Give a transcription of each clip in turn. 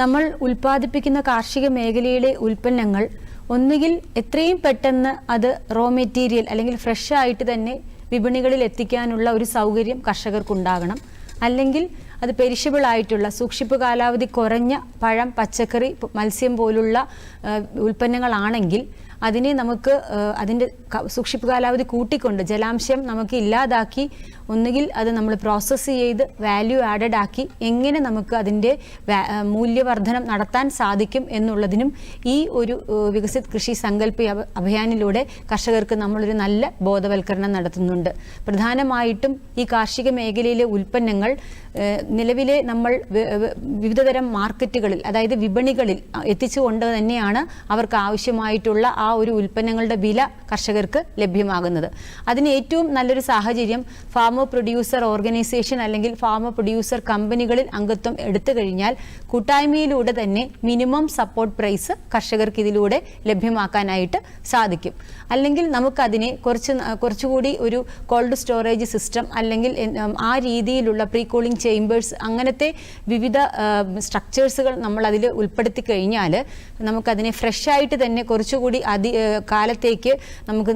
നമ്മൾ ഉൽപ്പാദിപ്പിക്കുന്ന കാർഷിക മേഖലയിലെ ഉൽപ്പന്നങ്ങൾ ഒന്നുകിൽ എത്രയും പെട്ടെന്ന് അത് റോ മെറ്റീരിയൽ അല്ലെങ്കിൽ ഫ്രഷ് ആയിട്ട് തന്നെ വിപണികളിൽ എത്തിക്കാനുള്ള ഒരു സൗകര്യം കർഷകർക്കുണ്ടാകണം. അല്ലെങ്കിൽ അത് പെരിഷബിൾ ആയിട്ടുള്ള സൂക്ഷിപ്പ് കാലാവധി കുറഞ്ഞ പഴം പച്ചക്കറി മത്സ്യം പോലുള്ള ഉൽപ്പന്നങ്ങളാണെങ്കിൽ അതിനെ നമുക്ക് അതിന്റെ സൂക്ഷിപ്പ് കാലാവധി കൂട്ടിക്കൊണ്ട് ജലാംശം നമുക്ക് ഇല്ലാതാക്കി ഒന്നുകിൽ അത് നമ്മൾ പ്രോസസ്സ് ചെയ്ത് വാല്യൂ ആഡഡ് ആക്കി എങ്ങനെ നമുക്ക് അതിന്റെ മൂല്യവർധനം നടത്താൻ സാധിക്കും എന്നുള്ളതിനും ഈ ഒരു വികസിത് കൃഷി സങ്കല്പ അഭ- അഭിയാനിലൂടെ കർഷകർക്ക് നമ്മളൊരു നല്ല ബോധവൽക്കരണം നടത്തുന്നുണ്ട്. പ്രധാനമായിട്ടും ഈ കാർഷിക മേഖലയിലെ ഉൽപ്പന്നങ്ങൾ നിലവിലെ നമ്മൾ വിവിധതരം മാർക്കറ്റുകളിൽ അതായത് വിപണികളിൽ എത്തിച്ചുകൊണ്ട് തന്നെയാണ് അവർക്ക് ആവശ്യമായിട്ടുള്ള ആ ഒരു ഉൽപ്പന്നങ്ങളുടെ വില കർഷകർക്ക് ലഭ്യമാകുന്നത്. അതിന് ഏറ്റവും നല്ലൊരു സാഹചര്യം ഫാമോ പ്രൊഡ്യൂസർ ഓർഗനൈസേഷൻ അല്ലെങ്കിൽ ഫാമോ പ്രൊഡ്യൂസർ കമ്പനികളിൽ അംഗത്വം എടുത്തു കഴിഞ്ഞാൽ കൂട്ടായ്മയിലൂടെ തന്നെ മിനിമം സപ്പോർട്ട് പ്രൈസ് കർഷകർക്ക് ഇതിലൂടെ ലഭ്യമാക്കാനായിട്ട് സാധിക്കും. അല്ലെങ്കിൽ നമുക്കതിനെ കുറച്ച് കുറച്ചുകൂടി ഒരു കോൾഡ് സ്റ്റോറേജ് സിസ്റ്റം അല്ലെങ്കിൽ ആ രീതിയിലുള്ള പ്രീ കൂളിംഗ് ചേംബേഴ്സ് അങ്ങനത്തെ വിവിധ സ്ട്രക്ചേഴ്സുകൾ നമ്മൾ അതിൽ ഉൾപ്പെടുത്തി കഴിഞ്ഞാൽ നമുക്കതിനെ ഫ്രഷ് ആയിട്ട് തന്നെ കുറച്ചുകൂടി അതി കാലത്തേക്ക് നമുക്ക്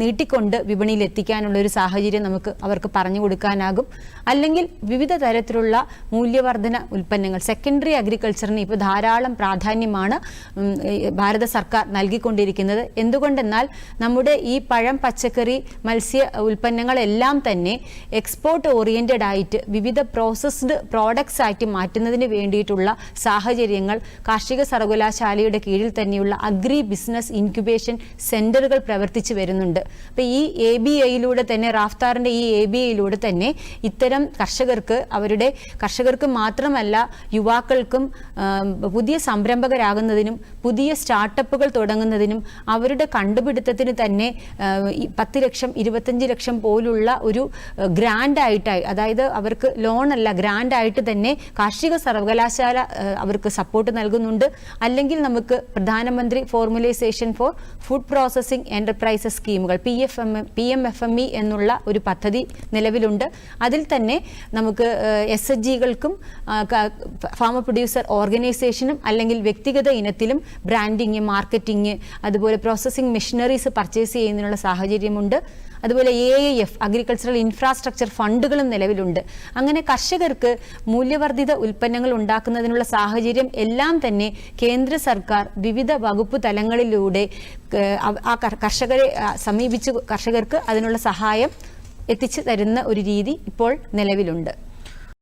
നീട്ടിക്കൊണ്ട് വിപണിയിൽ എത്തിക്കാനുള്ള ഒരു സാഹചര്യം നമുക്ക് അവർക്ക് പറഞ്ഞു കൊടുക്കാനാകും. അല്ലെങ്കിൽ വിവിധ തരത്തിലുള്ള മൂല്യവർദ്ധന ഉൽപ്പന്നങ്ങൾ സെക്കൻഡറി അഗ്രികൾച്ചറിന് ഇപ്പോൾ ധാരാളം പ്രാധാന്യമാണ് ഭാരത സർക്കാർ നൽകിക്കൊണ്ടിരിക്കുന്നത്. എന്തുകൊണ്ടെന്നാൽ നമ്മുടെ ഈ പഴം പച്ചക്കറി മത്സ്യ ഉൽപ്പന്നങ്ങളെല്ലാം തന്നെ എക്സ്പോർട്ട് ഓറിയന്റഡ് ആയിട്ട് വിവിധ പ്രോസസ്ഡ് പ്രോഡക്ട്സ് ആയിട്ട് മാറ്റുന്നതിന് വേണ്ടിയിട്ടുള്ള സാഹചര്യങ്ങൾ കാർഷിക സർവകലാശാലയുടെ കീഴിൽ തന്നെയുള്ള അഗ്രി ബിസിനസ് ഇൻക്യുബേഷൻ സെന്ററുകൾ പ്രവർത്തിച്ചു വരുന്നുണ്ട്. അപ്പോൾ ഈ എ ബി ഐയിലൂടെ തന്നെ റാഫ്താറിന്റെ ഈ എ ബി ഐയിലൂടെ തന്നെ ഇത്തരം കർഷകർക്ക് അവരുടെ കർഷകർക്ക് മാത്രമല്ല യുവാക്കൾക്കും പുതിയ സംരംഭകരാകുന്നതിനും പുതിയ സ്റ്റാർട്ടപ്പുകൾ തുടങ്ങുന്നതിനും അവരുടെ കണ്ടുപിടുത്തത്തിന് തന്നെ പത്ത് ലക്ഷം ഇരുപത്തഞ്ച് ലക്ഷം പോലുള്ള ഒരു ഗ്രാൻഡ് ആയിട്ടായി അതായത് അവർക്ക് ലോൺ അല്ല ഗ്രാൻഡ് ആയിട്ട് തന്നെ കാർഷിക സർവകലാശാല അവർക്ക് സപ്പോർട്ട് നൽകുന്നുണ്ട്. അല്ലെങ്കിൽ നമുക്ക് പ്രധാനമന്ത്രി formalisation for food processing enterprises സ്കീമുകൾ P F M P M F M E എന്നുള്ള ഒരു പദ്ധതി നിലവിലുണ്ട്. അതിൽ തന്നെ നമുക്ക് എസ് എച്ച് ജികൾക്കും ഫാമർ പ്രൊഡ്യൂസർ ഓർഗനൈസേഷനും അല്ലെങ്കിൽ വ്യക്തിഗത ഇനത്തിലും ബ്രാൻഡിങ് മാർക്കറ്റിംഗ് അതുപോലെ പ്രോസസ്സിംഗ് മെഷീനറീസ് പർച്ചേസ് ചെയ്യുന്നതിനുള്ള സാഹചര്യമുണ്ട്. അതുപോലെ A I F agricultural infrastructure ഫണ്ടുകളും നിലവിലുണ്ട്. അങ്ങനെ കർഷകർക്ക് മൂല്യവർദ്ധിത ഉൽപ്പന്നങ്ങൾ ഉണ്ടാക്കുന്നതിനുള്ള സാഹചര്യം എല്ലാം തന്നെ കേന്ദ്ര സർക്കാർ വിവിധ വകുപ്പ് തലങ്ങളിലൂടെ ആ കർഷകരെ സമീപിച്ച് കർഷകർക്ക് അതിനുള്ള സഹായം എത്തിച്ചു തരുന്ന ഒരു രീതി ഇപ്പോൾ നിലവിലുണ്ട്.